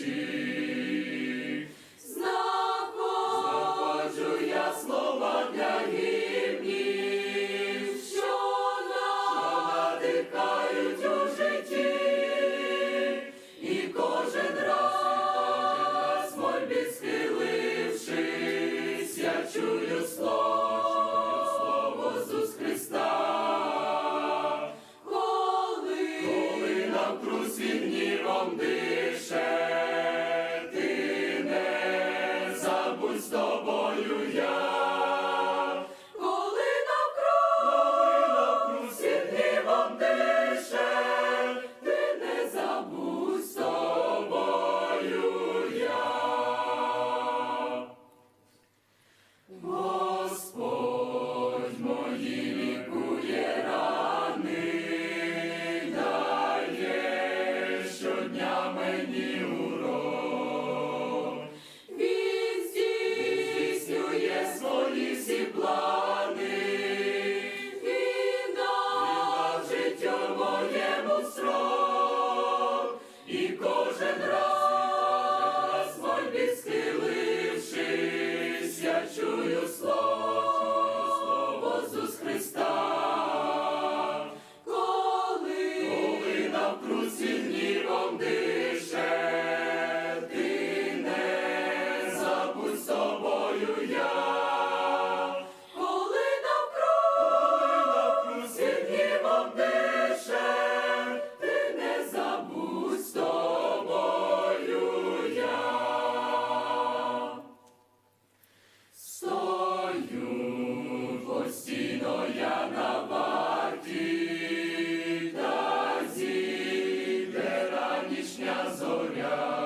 душі, я слова для гімнів, що надихають у житті, і кожен раз мольбі схилившись, я чую слово, слово Христа. Коли нам крусівні ронди. зоря.